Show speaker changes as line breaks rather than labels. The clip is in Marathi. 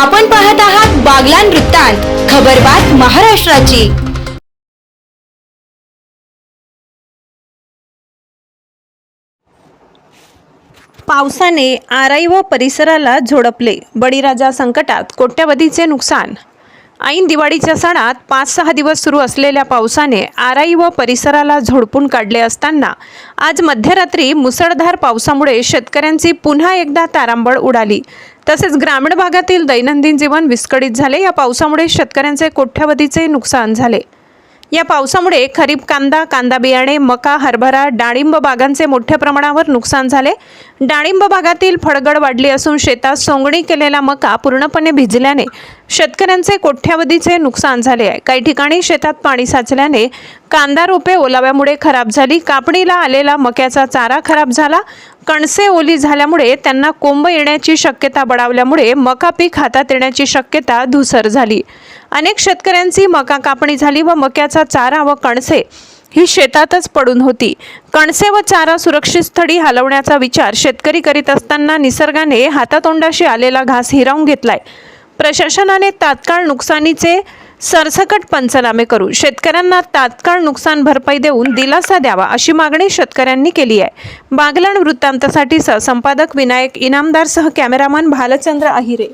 आपण पाहत आहात बागलान वृत्तांत खबरबात महाराष्ट्राची.
पावसाने आराई व परिसराला झोडपले. बळीराजा संकटात कोट्यवधीचे नुकसान ऐन दिवाळीच्या सणात पाच सहा दिवस सुरू असलेल्या पावसाने आराई व परिसराला झोडपून काढले असताना आज मध्यरात्री मुसळधार पावसामुळे शेतकऱ्यांची पुन्हा एकदा तारांबळ उडाली. तसेच ग्रामीण भागातील दैनंदिन जीवन विस्कळीत झाले. या पावसामुळे शेतकऱ्यांचे कोट्यवधीचे नुकसान झाले. या पावसामुळे खरीप कांदा कांदा बियाणे मका हरभरा डाळिंब बागांचे मोठ्या प्रमाणावर नुकसान झाले. डाळिंब बागातील फळगड वाढली असून शेतात सोंगणी केलेला मका पूर्णपणे भिजल्याने शेतकऱ्यांचे कोठ्यावधीचे नुकसान झाले आहे. काही ठिकाणी शेतात पाणी साचल्याने कांदा रोपे ओलाव्यामुळे खराब झाली. कापणीला आलेला मक्याचा चारा खराब झाला. कणसे ओली झाल्यामुळे त्यांना कोंब येण्याची शक्यता बडावल्यामुळे मका पीक हातात येण्याची शक्यता धुसर झाली. अनेक शेतकऱ्यांची मका कापणी झाली व मक्याचा चारा व कणसे ही शेतातच पडून होती. कणसे व चारा सुरक्षित स्थळी हलवण्याचा विचार शेतकरी करीत असताना निसर्गाने हातातोंडाशी आलेला घास हिरावून घेतलाय. प्रशासनाने तात्काळ नुकसानीचे सरसकट पंचनामे करून शेतकऱ्यांना तात्काळ नुकसान भरपाई देऊन दिलासा द्यावा अशी मागणी शेतकऱ्यांनी केली आहे. बागलाण वृत्तांतासाठी सहसंपादक विनायक इनामदारसह कॅमेरामन भालचंद्र अहिरे.